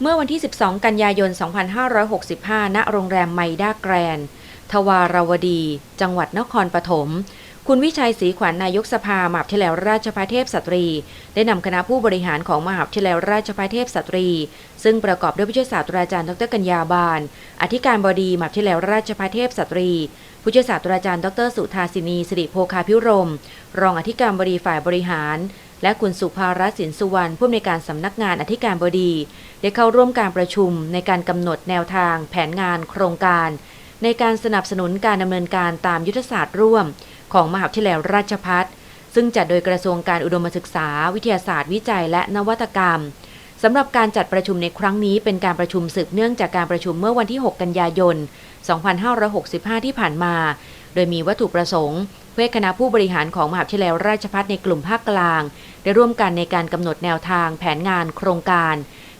เมื่อวันที่ 12 กันยายน 2565 ณ โรงแรมไมด้าแกรนด์ทวารวดี จังหวัดนครปฐม คุณวิชัยศรีขวัญนายกสภามหาวิทยาลัยราชภัฏเทพสตรี ได้นำคณะผู้บริหารของมหาวิทยาลัยราชภัฏเทพสตรี ซึ่งประกอบด้วยผู้ช่วยศาสตราจารย์ดรกัญญาบาล อธิการบดีมหาวิทยาลัยราชภัฏเทพสตรี ผู้ช่วยศาสตราจารย์ดรสุธาสินีสิริโภคาพิรม รองอธิการบดีฝ่ายบริหาร และคุณสุภารัตน์สินสุวรรณผู้อำนวยการสำนักงานอธิการบดี ได้เข้าร่วมการประชุมในการกำหนดแนวทาง แผนงาน โครงการ ในการสนับสนุนการดำเนินการตามยุทธศาสตร์ร่วม ของมหาวิทยาลัยราชพัฒซึ่งจัดโดยกระทรวงการอุดมศึกษา วิทยาศาสตร์ วิจัย และนวัตกรรมสำหรับการจัดประชุมในครั้งนี้เป็นการประชุมสืบเนื่องจากการประชุมเมื่อวันที่ 6 กันยายน 2565 ที่ผ่านมา โดยมีวัตถุประสงค์ เพื่อคณะผู้บริหารของมหาวิทยาลัยราชภัฏในกลุ่มภาคกลาง ได้ร่วมกันในการกำหนดแนวทางแผนงานโครงการ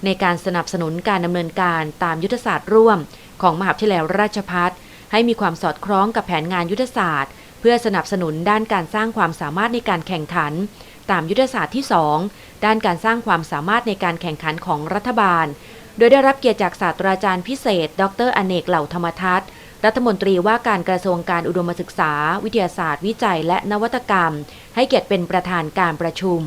ในการสนับสนุนการดำเนินการตามยุทธศาสตร์ร่วม ของมหาวิทยาลัยราชภัฏให้มีความสอดคล้องกับแผนงานยุทธศาสตร์ เพื่อสนับสนุนด้านการสร้างความสามารถในการแข่งขัน ตามยุทธศาสตร์ที่ 2 ด้านการสร้างความสามารถในการแข่งขันของรัฐบาล โดยได้รับเกียรติจากศาสตราจารย์พิเศษ ดรอเนกเหล่าธรรมทัศน์ รัฐมนตรีว่าการกระทรวงการอุดมศึกษา วิทยาศาสตร์ วิจัยและนวัตกรรม ให้เกียรติเป็นประธานการประชุม